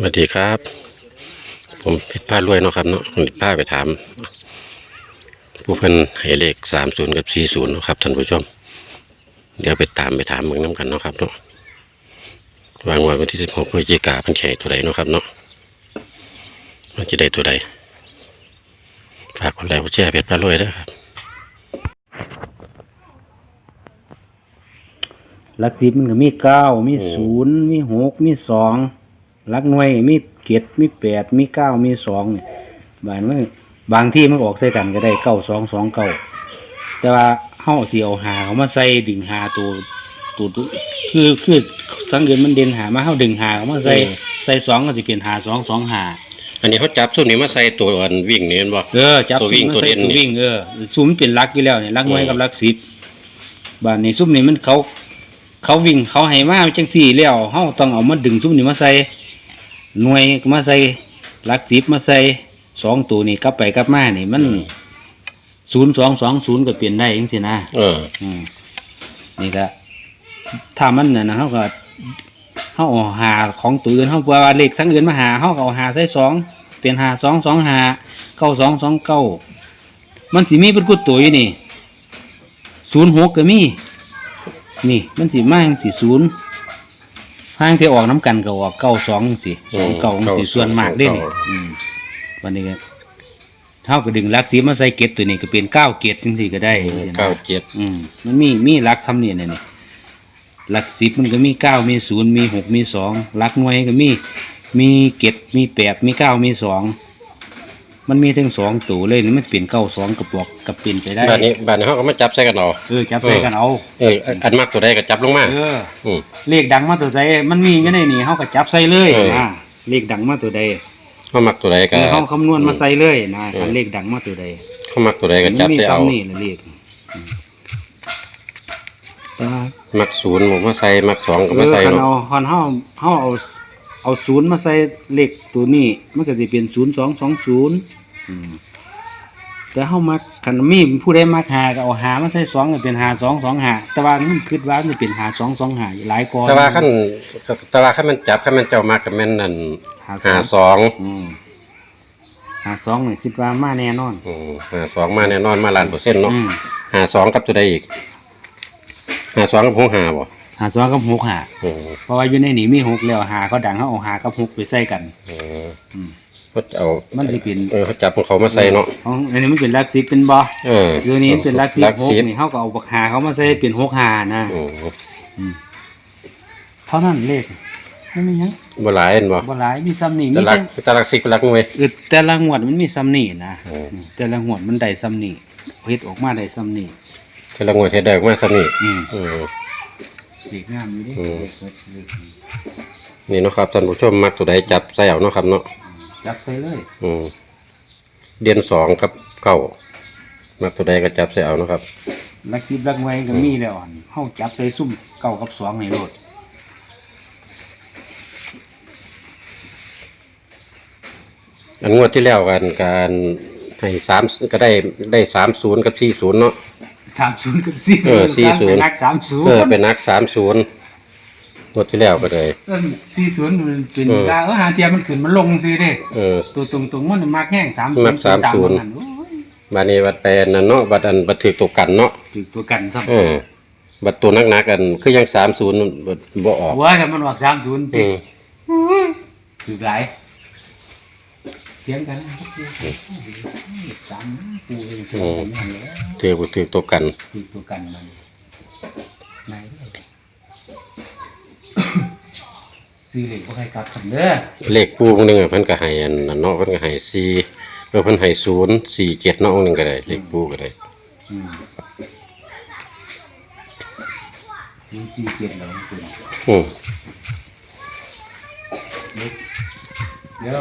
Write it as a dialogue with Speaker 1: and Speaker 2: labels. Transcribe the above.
Speaker 1: สวัสดีครับ ผมเพชรพารวยเนาะครับเนาะผมพาไปถาม ผู้เพิ่นให้เลขสามศูนย์กับสี่ศูนย์นะครับท่านผู้ชม เดี๋ยวไปตามไปถามเมืองน้ำกันเนาะครับเนาะวางไว้วันที่สิบหกพฤศจิกาเป็นแข่ตัวใดเนาะครับเนาะมันจะได้ตัวใดฝากกดไลค์กดแชร์เพชรพารวยด้วยครับ
Speaker 2: หลักสิบมันก็มีเก้ามีศูนย์มีหกมีสอง ลักหน่วยมีเจ็ดมีแปดมีเก้ามีสองเนี่ยบางมันบางที่มันออกใส่กันก็ได้เก้าสองสองเก้าแต่ว่าเฮาสิเอาหาเขามาใส่ดึงหาตัวตัวตัวคือคือสังเกตมันเด่นหามาเฮาดึงหาเขามาใส่ใส่สองก็สิเป็นหาสองสองหา
Speaker 1: อันนี้เขาจับส้มนี้มาใส่ตัวอันวิ่งนี่เห็นบ่
Speaker 2: เออจับ
Speaker 1: ตัววิ่ง
Speaker 2: ซุ่มมา
Speaker 1: ตัวเด่น
Speaker 2: ใส่ตัว
Speaker 1: นี่
Speaker 2: วิ่งเออซุ่มมันเป็นหลักอยู่แล้วเนี่ยหลักหน่วย
Speaker 1: อืม
Speaker 2: กับหลักสิบบ้านนี้ซุ่มนี่มันเขา เขาวิ่งเขาให้มาจังสี่แล้วเฮาต้องเอามาดึงซุ่มนี่มาใส่ หน่วยก็มาใส่หลักสิบมาใส่สองตัวนี่กลับไปกลับมานี่มันศูนย์สองสองศูนย์ก็เปลี่ยนได้จังสินะ
Speaker 1: เออ
Speaker 2: อืมนี่ก็ถ้ามันน่ะนะเฮาก็เฮาเอาหาของตัวอื่นเฮาว่าเลขทั้งอื่นมาหาเฮาก็เอาหาใส่สองเป็นหาสองสองหาเก้าสองสองเก้ามันสิมีเป็นกุดตัวอยู่นี่ศูนย์หกก็มี นี่ มันสิมาจังสิศูนย์ ห้างที่ออกน้ำกันก็ออกเก้าสองสิสองเก้าสิส่วนมากเด้นี่อืมวันนี้ก็เท่ากับดึงลักสีมาใส่เก็ดตัวนี้ก็เป็นเก้าเก็ดจังสิก็ได้
Speaker 1: เก้าเจ็ด
Speaker 2: อืมมันมีมีหลักทำเนี่ยนี่นี่หลักสิบมันก็มีเก้ามีศูนย์มีหกมีสองหลักหน่วยก็มีมีเก็ดมีแปดมีเก้ามีสอง มันมีทั้งสองตัวเลยนี่มันเปลี่ยนเก้าสองกระปอกกับเปลี่ยนไปได้
Speaker 1: บ้านนี้บ้านนี้เขาก็มาจับใส่กันเอา
Speaker 2: เออจับใส่กันเอา
Speaker 1: เอออันอันมากตัวใดก็จับลงมา
Speaker 2: เออ
Speaker 1: อืม
Speaker 2: เลขดังมาตัวใดมันมีอยู่ในนี่เขาก็จับใส่เลย
Speaker 1: เอออ่
Speaker 2: นะเลขดังมาตัวใด
Speaker 1: เขามักตัวใดก็
Speaker 2: เขาคำนวณมาใส่เลยนะ
Speaker 1: เออ
Speaker 2: อันเลขดังมาตัวใด
Speaker 1: เขามักตัวใดก็จับ
Speaker 2: มี
Speaker 1: ใส่เอา
Speaker 2: ซ้ำนี่ละเลขอืมแต่ว่า
Speaker 1: มักศูนย์ผมมาใส่มักสองก็
Speaker 2: เอ
Speaker 1: มา
Speaker 2: อ
Speaker 1: ใส่
Speaker 2: คัน
Speaker 1: เนาะ
Speaker 2: เอาคันเฮาเฮาเอาเอาศูนย์มาใส่เลขตัวนี้ มันก็สิเป็นศูนย์สองสองศูนย์ อืมแต่เฮามักคันมีผู้ใดมักหาก็เอาหามาใส่สองก็เป็นหาสองสองหาแต่ว่ามันคิดว่ามันเป็นหาสองสองหาหลายกอ
Speaker 1: แต่ว่าขั้นแต่ว่าขั้นมันจับขั้นมันเจ้ามากับแม่นนั่น
Speaker 2: หา
Speaker 1: หา
Speaker 2: ส
Speaker 1: ส
Speaker 2: อง
Speaker 1: อง
Speaker 2: อืมหาสองนี่คิดว่ามาแน่นอน
Speaker 1: อืมหาสองมาแน่นอนมาล้านเปอร์เซ็นต์เนาะ
Speaker 2: อืม
Speaker 1: หาสองกับตัวใดอีกหาสองกับหกหาบ่
Speaker 2: หาสองกับหกหา
Speaker 1: อืม
Speaker 2: เพราะว่าอยู่ในนี้มีหกแล้วหาเขาดังเขาเอาหากับหกไปใส่กัน
Speaker 1: อืม
Speaker 2: อืม
Speaker 1: เขาจะเอา
Speaker 2: มันสิเป็น
Speaker 1: เออเขาจับของเขามาใส่เนาะ
Speaker 2: ของอันนี้มันเป็นลักซิปเป็นบ่
Speaker 1: เออ
Speaker 2: คือนี้เป็นลักซิป
Speaker 1: ลัก
Speaker 2: หก
Speaker 1: ซิป
Speaker 2: นี่เขาก็เอาบักหาเขามาใส่เป็นหกหานะ
Speaker 1: อืม
Speaker 2: อืมเท่านั้นเลขไม่มีหยัง
Speaker 1: บ่หลายเห็นบ่
Speaker 2: บ่หลายมีซ้ำนี่
Speaker 1: แต่
Speaker 2: มี
Speaker 1: ลั
Speaker 2: แต่
Speaker 1: กแต่ลักสิบลักหน่วย
Speaker 2: เออแต่ละงวดมันมีซ้ำนี่นะ
Speaker 1: อืม
Speaker 2: อืมแต่ละงวดมันได้ซ้ำนี่เฮ็ดออกมาได้ซ้ำนี่
Speaker 1: แต่ละหน่วยเทได้ออกมาซ้ำนี่
Speaker 2: อืม
Speaker 1: อืม
Speaker 2: เลขงามอยู่เดิ
Speaker 1: อืม
Speaker 2: เลขเบิดเลข
Speaker 1: นี่เนาะครับท่านผู้ชมมักตัวใดจับใส่เอาเนาะครับเนาะ
Speaker 2: จับใส่เลย
Speaker 1: อืมเดือนสองกับเก้ามักตัวใดก็จับใส่เอาเนาะครับ
Speaker 2: ลักซิปลักไว้ก็มีแล้วอั่นเฮาจับใส่ซุ่มเก้ากับสองให้โลด
Speaker 1: อันงวดที่แล้วกันการให้สามก็ได้ได้สามศูนย์กับสี่ศูนย์เนาะ
Speaker 2: สามศูนย์กับสี่
Speaker 1: เออ40
Speaker 2: นักสามศูน
Speaker 1: เอ
Speaker 2: ย์
Speaker 1: อเป็นนักสามศูนย์ง วดที่แล้วก็เลย
Speaker 2: เออสี่ศูนย์มันเป็น
Speaker 1: เออ
Speaker 2: ว่าเออหาเทียมมันขึ้นมันลงซื้อเด้
Speaker 1: เออ
Speaker 2: ตัวตรงตรงๆมันมักแห้งสาม
Speaker 1: มัก30บานี้บัดแปลนนั่นเนาะบัดอันบัดถือตัวกันเนาะ
Speaker 2: ถือตัวกันครับ
Speaker 1: เออบัดตัวนักนักๆกันคือยังสามศูนย์บ่ออก
Speaker 2: หัวกันมันออกสามศูนย์
Speaker 1: อืม
Speaker 2: ถือหลายเทียงกันสามปูเองถือกันนั่นแหละ
Speaker 1: ถือบ่ถือตัวกัน
Speaker 2: ถือตัวกันมันไหน ซื้อเหล็กก็ให้กลับกันเด้อ
Speaker 1: เลขปูองค์หนึงอะเพิ่นก็ให้อันนั้นเนาะเพิ่นก็ให้สี่เออเพิ่นให้ศูนย์สี่เจ็ดเนาะองค์หนึงก็ได้เลขปูก็ได้
Speaker 2: อืมนี่สี่เกียรติแล้วคุณ
Speaker 1: อืม
Speaker 2: เดี๋ยว